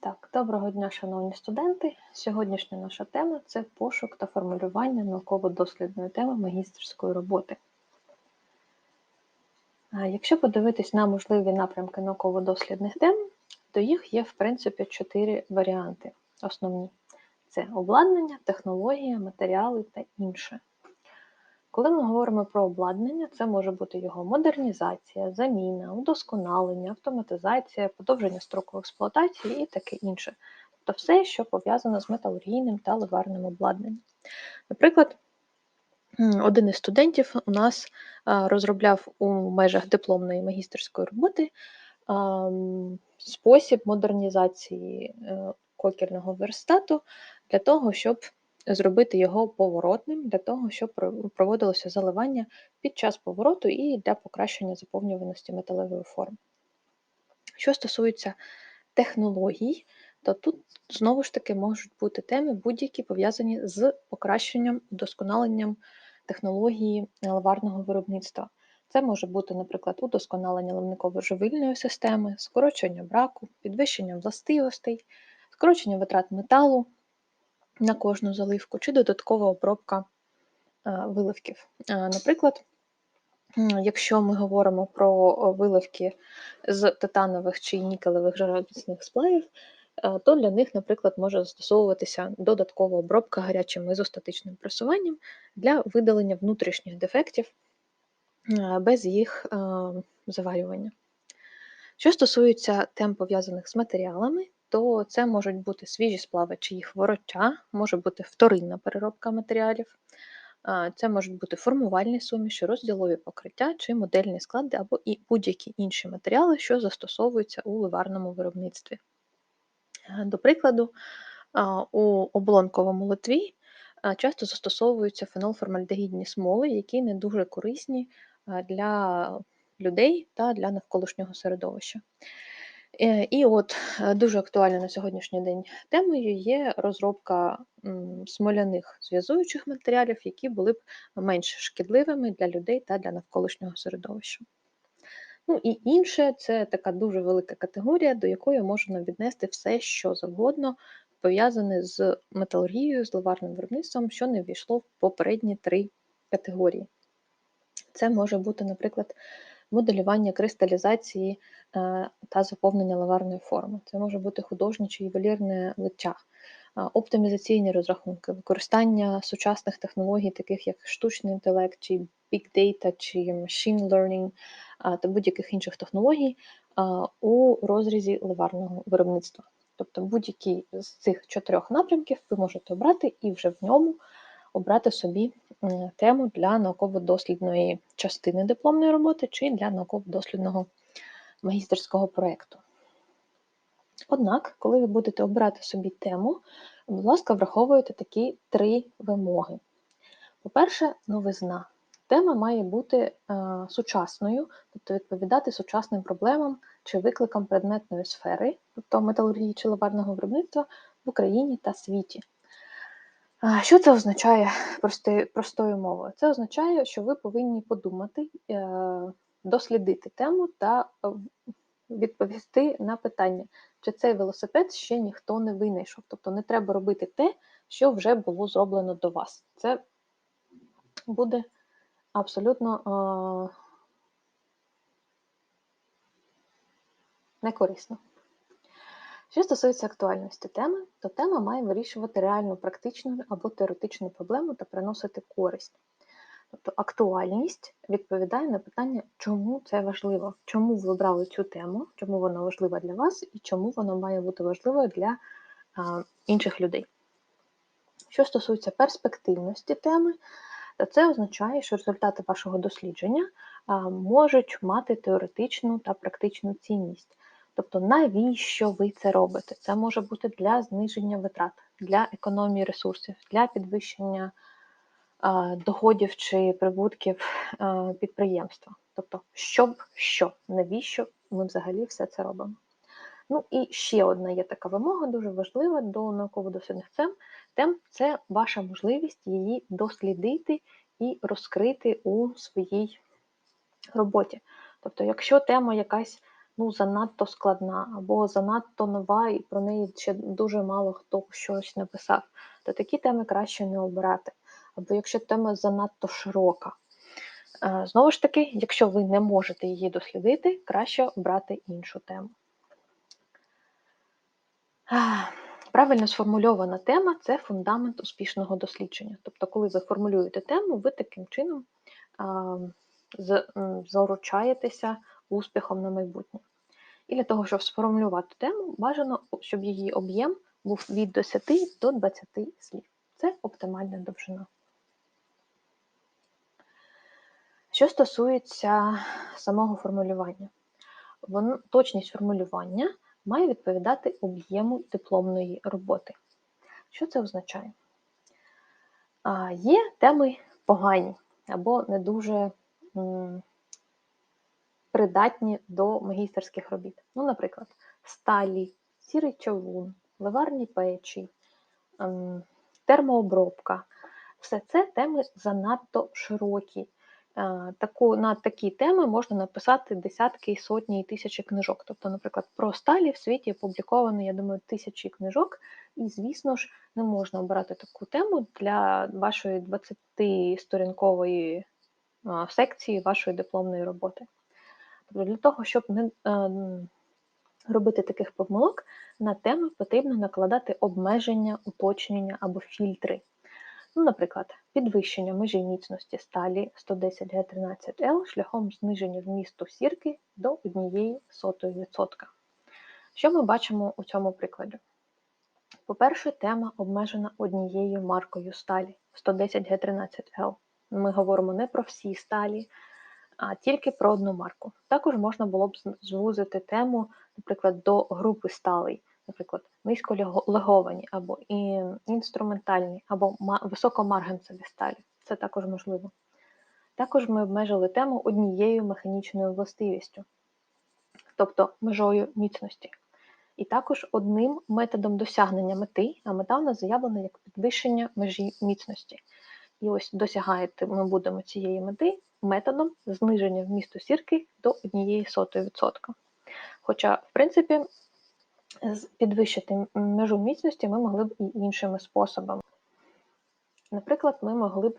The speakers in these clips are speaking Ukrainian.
Так, доброго дня, шановні студенти. Сьогоднішня наша тема це пошук та формулювання науково-дослідної теми магістерської роботи. Якщо подивитись на можливі напрямки науково-дослідних тем, то їх є, в принципі, чотири варіанти основні: це обладнання, технологія, матеріали та інше. Коли ми говоримо про обладнання, це може бути його модернізація, заміна, удосконалення, автоматизація, подовження строку експлуатації і таке інше. Тобто все, що пов'язано з металургійним та ливарним обладнанням. Наприклад, один із студентів у нас розробляв у межах дипломної магістерської роботи спосіб модернізації е, кокерного верстату для того, щоб зробити його поворотним для того, щоб проводилося заливання під час повороту і для покращення заповнюваності металевої форми. Що стосується технологій, то тут знову ж таки можуть бути теми будь-які пов'язані з покращенням, удосконаленням технології ливарного виробництва. Це може бути, наприклад, удосконалення ливниково-живильної системи, скорочення браку, підвищення властивостей, скорочення витрат металу, на кожну заливку, чи додаткова обробка е, виливків. Е, наприклад, якщо ми говоримо про виливки з титанових чи нікелевих жароміцних сплавів, е, то для них, наприклад, може застосовуватися додаткова обробка гарячим ізостатичним пресуванням для видалення внутрішніх дефектів без їх заварювання. Що стосується тем пов'язаних з матеріалами, то це можуть бути свіжі сплави чи їх вороття, може бути вторинна переробка матеріалів, це можуть бути формувальні суміші, розділові покриття чи модельні склади або і будь-які інші матеріали, що застосовуються у ливарному виробництві. До прикладу, у облонковому литві часто застосовуються фенолформальдегідні смоли, які не дуже корисні для людей та для навколишнього середовища. Е, і от е, дуже актуальною на сьогоднішній день темою є розробка смоляних зв'язуючих матеріалів, які були б менш шкідливими для людей та для навколишнього середовища. Ну і інше це така дуже велика категорія, до якої можна віднести все, що завгодно, пов'язане з металургією, з ливарним виробництвом, що не ввійшло в попередні три категорії. Це може бути, наприклад, моделювання кристалізації е, та заповнення лаварної форми. Це може бути художнє чи ювелірне лиття, е, оптимізаційні розрахунки, використання сучасних технологій, таких як штучний інтелект, чи big data, чи machine learning е, та будь-яких інших технологій у розрізі ливарного виробництва. Тобто будь-який з цих чотирьох напрямків ви можете обрати і вже в ньому обрати собі тему для науково-дослідної частини дипломної роботи чи для науково-дослідного магістерського проєкту. Однак, коли ви будете обирати собі тему, будь ласка, враховуйте такі три вимоги. По-перше, новизна. Тема має бути е, сучасною, тобто відповідати сучасним проблемам чи викликам предметної сфери, тобто металургії чи лаварного виробництва в Україні та світі. Що це означає простою мовою? Це означає, що ви повинні подумати, е, дослідити тему та е, відповісти на питання, чи цей велосипед ще ніхто не винайшов. Тобто не треба робити те, що вже було зроблено до вас. Це буде абсолютно е, некорисно. Що стосується актуальності теми, то тема має вирішувати реальну практичну або теоретичну проблему та приносити користь. Тобто актуальність відповідає на питання, чому це важливо, чому ви обрали цю тему, чому вона важлива для вас і чому вона має бути важливою для а, інших людей. Що стосується перспективності теми, то це означає, що результати вашого дослідження а, можуть мати теоретичну та практичну цінність. Тобто, навіщо ви це робите? Це може бути для зниження витрат, для економії ресурсів, для підвищення доходів чи прибутків підприємства. Тобто, щоб що, навіщо ми взагалі все це робимо? Ну і ще одна є така вимога, дуже важлива до науково-дослідних тем це ваша можливість її дослідити і розкрити у своїй роботі. Тобто, якщо тема якась ну, занадто складна або занадто нова, і про неї ще дуже мало хто щось написав, то такі теми краще не обирати. Або якщо тема занадто широка. Е, знову ж таки, якщо ви не можете її дослідити, краще обрати іншу тему. Правильно сформульована тема це фундамент успішного дослідження. Тобто, коли ви формулюєте тему, ви таким чином заручаєтеся успіхом на майбутнє. І для того, щоб сформулювати тему, бажано, щоб її об'єм був від 10 до 20 слів. Це оптимальна довжина. Що стосується самого формулювання, Воно, точність формулювання має відповідати об'єму дипломної роботи. Що це означає? А, Є теми погані або не дуже м, придатні до магістерських робіт. Ну, наприклад, сталі, сірий човун, ливарні печі, ем, термообробка. Все це теми занадто широкі. Е, таку, На такі теми можна написати десятки, сотні і тисячі книжок. Тобто, наприклад, про сталі в світі опубліковано, я думаю, тисячі книжок, і, звісно ж, не можна обирати таку тему для вашої 20-сторінкової секції вашої дипломної роботи. Тобто, для того, щоб не е, робити таких помилок, на теми потрібно накладати обмеження, уточнення або фільтри. Ну, Наприклад, підвищення межі міцності сталі 110 Г13Л шляхом зниження вмісту сірки до 1,1%. Що ми бачимо у цьому прикладі? По-перше, тема обмежена однією маркою сталі 110 Г13Л. Ми говоримо не про всі сталі, а тільки про одну марку. Також можна було б звузити тему, наприклад, до групи сталей наприклад, низьколеговані або інструментальні, або високомарганцеві сталі. Це також можливо. Також ми обмежили тему однією механічною властивістю, тобто межою міцності. І також одним методом досягнення мети, а мета в нас заявлена як підвищення межі міцності. І ось досягаєте ми будемо цієї мети методом зниження вмісту сірки до 1,1%. Хоча, в принципі, підвищити межу міцності ми могли б і іншими способами. Наприклад, ми могли б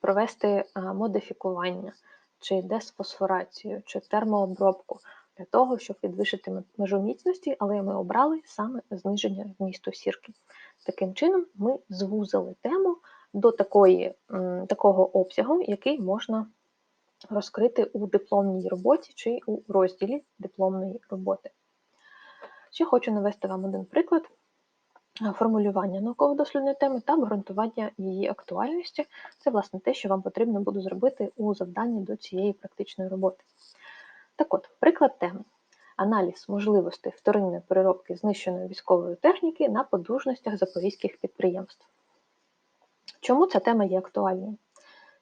провести е, модифікування, чи десфосфорацію, чи термообробку для того, щоб підвищити межу міцності, але ми обрали саме зниження вмісту сірки. Таким чином, ми звузили тему до такої, такого обсягу, який можна розкрити у дипломній роботі чи у розділі дипломної роботи. Ще хочу навести вам один приклад е, формулювання науково-дослідної теми та обґрунтування її актуальності. Це, власне, те, що вам потрібно буде зробити у завданні до цієї практичної роботи. Так от, приклад теми. Аналіз можливостей вторинної переробки знищеної військової техніки на подужностях запорізьких підприємств. Чому ця тема є актуальною?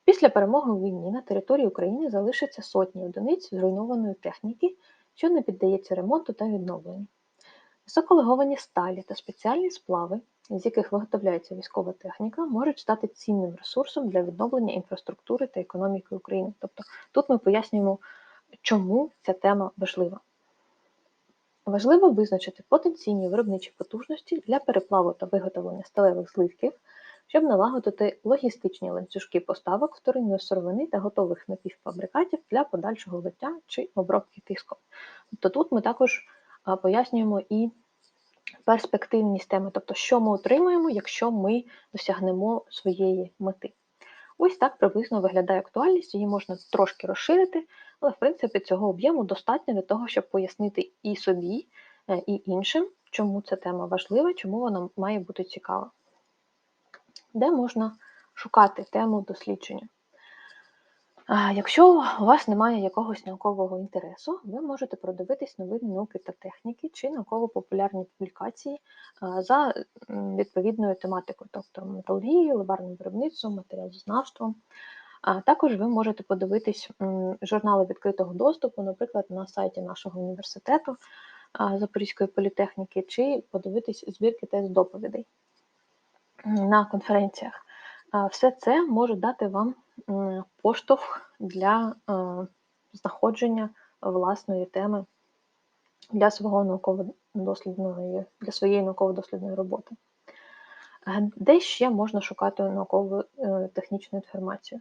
Після перемоги у війні на території України залишиться сотні одиниць зруйнованої техніки, що не піддається ремонту та відновленню. Високолеговані сталі та спеціальні сплави, з яких виготовляється військова техніка, можуть стати цінним ресурсом для відновлення інфраструктури та економіки України. Тобто тут ми пояснюємо, чому ця тема важлива. Важливо визначити потенційні виробничі потужності для переплаву та виготовлення сталевих зливків, щоб налагодити логістичні ланцюжки поставок вторинної сировини та готових напівфабрикатів для подальшого лиття чи обробки тиском. Тобто тут ми також пояснюємо і перспективність теми, тобто, що ми отримаємо, якщо ми досягнемо своєї мети. Ось так приблизно виглядає актуальність, її можна трошки розширити, але, в принципі, цього об'єму достатньо для того, щоб пояснити і собі, е, і іншим, чому ця тема важлива, чому вона має бути цікава. Де можна шукати тему дослідження? Якщо у вас немає якогось наукового інтересу, ви можете продивитись новини науки та техніки чи науково-популярні публікації за відповідною тематикою, тобто металургією, ливарним виробництвом, матеріалознавством. Також ви можете подивитись журнали відкритого доступу, наприклад, на сайті нашого університету Запорізької політехніки, чи подивитись збірки тест доповідей на конференціях. Все це може дати вам поштовх для е, знаходження власної теми для свого науково-дослідної, для своєї науково-дослідної роботи. Е, Де ще можна шукати наукову е, технічну інформацію?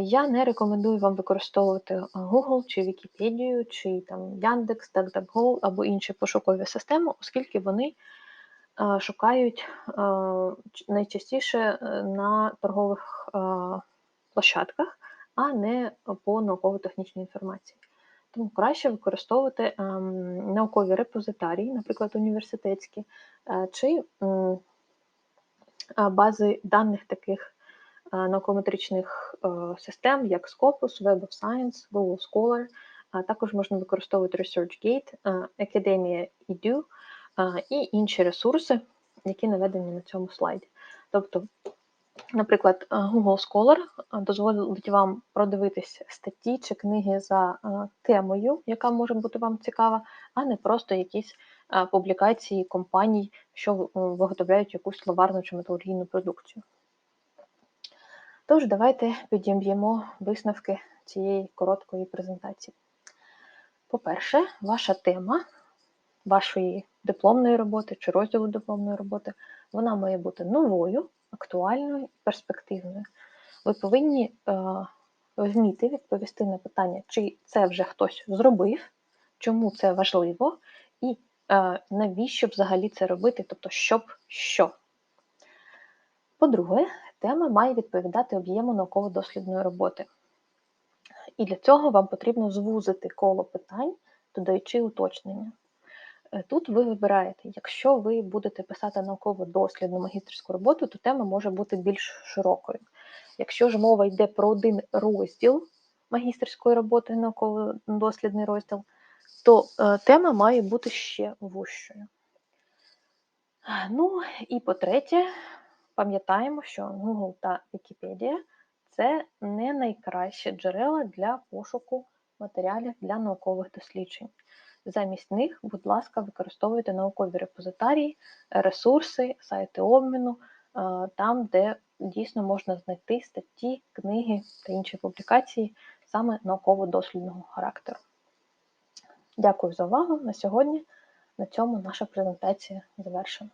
Я не рекомендую вам використовувати Google чи Вікіпедію, чи там Яндекс, DuckDuckGo або інші пошукові системи, оскільки вони шукають найчастіше е, на торгових площадках, а не по науково-технічній інформації. Тому краще використовувати ем, наукові репозитарії, наприклад, університетські, е, чи бази даних таких наукометричних е, систем, як Scopus, Web of Science, Google Scholar. Також можна використовувати ResearchGate, Academia Edu і інші ресурси, які наведені на цьому слайді. Тобто, наприклад, е, Google Scholar е, дозволить вам продивитись статті чи книги за е, темою, яка може бути вам цікава, а не просто якісь публікації компаній, що виготовляють якусь словарну чи металургійну продукцію. Тож, давайте підіб'ємо висновки цієї короткої презентації. По-перше, ваша тема вашої дипломної роботи чи розділу дипломної роботи, вона має бути новою, актуальною перспективною. Ви повинні е, вміти відповісти на питання, чи це вже хтось зробив, чому це важливо, і е, навіщо взагалі це робити, тобто щоб що. По-друге, тема має відповідати об'єму науково-дослідної роботи. І для цього вам потрібно звузити коло питань, додаючи уточнення. Е, Тут ви вибираєте, якщо ви будете писати науково-дослідну магістерську роботу, то тема може бути більш широкою. Якщо ж мова йде про один розділ магістерської роботи, науково-дослідний розділ, то е, тема має бути ще вужчою. Ну і по-третє, пам'ятаємо, що Google та Wikipedia це не найкращі джерела для пошуку матеріалів для наукових досліджень. Замість них, будь ласка, використовуйте наукові репозитарії, ресурси, сайти обміну, е, там, де дійсно можна знайти статті, книги та інші публікації саме науково-дослідного характеру. Дякую за увагу. На сьогодні на цьому наша презентація завершена.